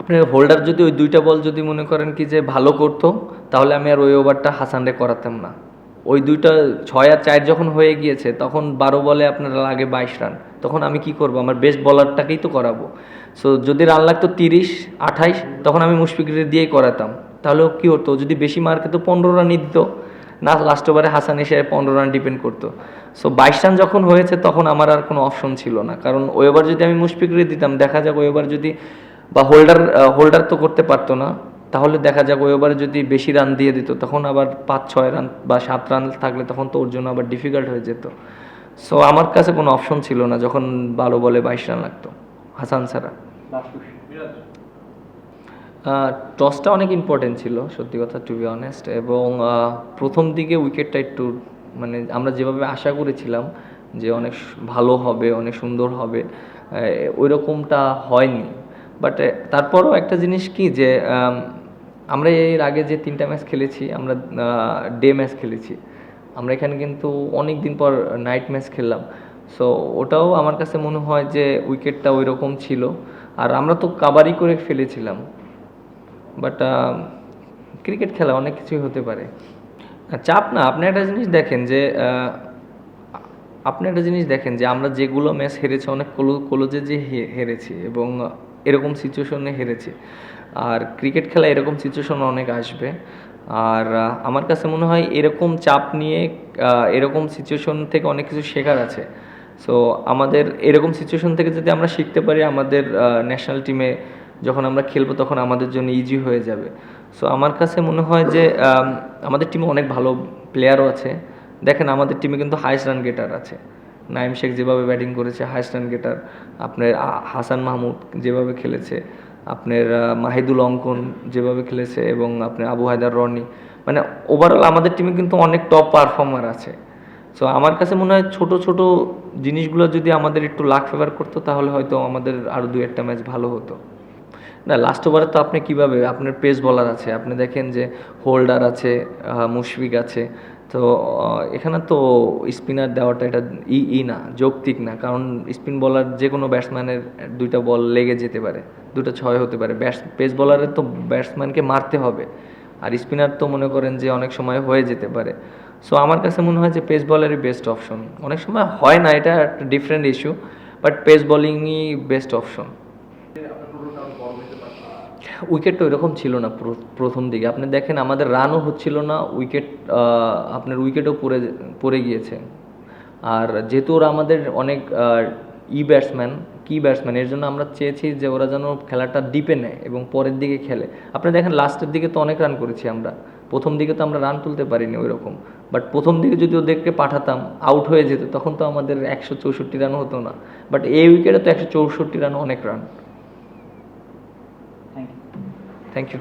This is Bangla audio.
আপনার হোল্ডার যদি ওই দুইটা বল যদি মনে করেন কি যে ভালো করতো, তাহলে আমি আর ওই ওভারটা হাসানরে করাতাম না। ওই দুইটা ছয় আর চার যখন হয়ে গিয়েছে, তখন বারো বলে আপনার লাগে বাইশ রান তখন আমি কি করব? আমার বেস্ট বলারটাকেই তো করাবো। সো যদি রান লাগতো তিরিশ, আঠাইশ, তখন আমি মুশফিকের দিয়েই করাতাম। তাহলে কি হতো? যদি বেশি মার্কে তো পনেরো রানই দিত। না লাস্ট ওভারে হাসান এসে পনেরো রান ডিপেন্ড করতো। সো বাইশ রান যখন হয়েছে, তখন আমার আর কোনো অপশন ছিল না। কারণ ওই ওভার যদি আমি মুশফিকরে দিতাম, দেখা যাক ওই ওভার যদি বা হোল্ডার হোল্ডার তো করতে পারতো না। তাহলে দেখা যাক, ওই ওভারে যদি বেশি রান দিয়ে দিত, তখন আবার পাঁচ, ছয় রান বা সাত রান থাকলে তখন তো ওর জন্য আবার ডিফিকাল্ট হয়ে যেত। সো আমার কাছে কোনো অপশন ছিল না, যখন বারো বলে বাইশ রান লাগতো, হাসান সারা টসটা অনেক ইম্পর্টেন্ট ছিল, সত্যি কথা টু বি অনেস্ট এবং প্রথম দিকে উইকেটটা একটু মানে আমরা যেভাবে আশা করেছিলাম যে অনেক ভালো হবে, অনেক সুন্দর হবে ওই রকমটা হয়নি। বাট তারপরও একটা জিনিস কি যে আমরা এর আগে যে তিনটা ম্যাচ খেলেছি, আমরা ডে ম্যাচ খেলেছি, আমরা এখানে কিন্তু অনেক দিন পর নাইট ম্যাচ খেললাম। সো ওটাও আমার কাছে মনে হয় যে উইকেটটা ওই রকম ছিল। আর আমরা তো কাবারি করে ফেলেছিলাম। বাট ক্রিকেট খেলা অনেক কিছুই হতে পারে। চাপ না, আপনি একটা জিনিস দেখেন যে আপনি একটা জিনিস দেখেন যে আমরা যেগুলো ম্যাচ হেরেছি, অনেক কলো, কলেজে যে হেরেছি এবং এরকম সিচুয়েশনে হেরেছে। আর ক্রিকেট খেলা এরকম সিচুয়েশন অনেক আসবে। আর আমার কাছে মনে হয় এরকম চাপ নিয়ে এরকম সিচুয়েশন থেকে অনেক কিছু শেখার আছে। সো আমাদের এরকম সিচুয়েশন থেকে যদি আমরা শিখতে পারি, আমাদের ন্যাশনাল টিমে যখন আমরা খেলব, তখন আমাদের জন্য ইজি হয়ে যাবে। সো আমার কাছে মনে হয় যে আমাদের টিমে অনেক ভালো প্লেয়ারও আছে। দেখেন, আমাদের টিমে কিন্তু হাইস্ট রান গেটার আছে। নাইম শেখ যেভাবে ব্যাটিং করেছে হাইস্ট রান গেটার, আপনার হাসান মাহমুদ যেভাবে খেলেছে, আপনার মাহিদুল অঙ্কন যেভাবে খেলেছে এবং আপনার আবু হায়দার রনি মানে ওভারঅল আমাদের টিমে কিন্তু অনেক টপ পারফর্মার আছে। সো আমার কাছে মনে হয় ছোট ছোট জিনিসগুলো যদি আমাদের একটু লাক ফেভার করতো, তাহলে হয়তো আমাদের আরও দু একটা ম্যাচ ভালো হতো। না লাস্ট ওভারে তো আপনি কীভাবে, আপনার পেস বলার আছে, আপনি দেখেন যে হোল্ডার আছে মুশফিক আছে তো এখানে তো স্পিনার দেওয়াটা এটা ই ই না, যৌক্তিক না, কারণ স্পিন বলার যে কোনো ব্যাটসম্যানের দুইটা বল লেগে যেতে পারে দুটো ছয় হতে পারে। ব্যাটস, পেস বলারের তো ব্যাটসম্যানকে মারতে হবে, আর স্পিনার তো মনে করেন যে অনেক সময় হয়ে যেতে পারে। সো, আমার কাছে মনে হয় যে পেস বলারই বেস্ট অপশন। অনেক সময় হয় না, এটা একটা ডিফারেন্ট ইস্যু বাট পেস বলিংই বেস্ট অপশন। উইকেট তো এরকম ছিল না প্রথম দিকে। আপনি দেখেন আমাদের রানও হচ্ছিল না উইকেট আপনার উইকেটও পড়ে পড়ে গিয়েছে। আর যেহেতু ওরা আমাদের অনেক ই ব্যাটসম্যান কি ব্যাটসম্যান এর জন্য আমরা চেয়েছি যে ওরা যেন খেলাটা ডিপে নেয় এবং পরের দিকে খেলে। আপনি দেখেন লাস্টের দিকে তো অনেক রান করেছি আমরা। প্রথম দিকে তো আমরা রান তুলতে পারিনি ওই রকম বাট প্রথম দিকে যদি ওদেরকে পাঠাতাম আউট হয়ে যেত, তখন তো আমাদের একশো চৌষট্টি রান হতো না। বাট এই উইকেটে তো একশো চৌষট্টি রান অনেক রান থ্যাংক ইউ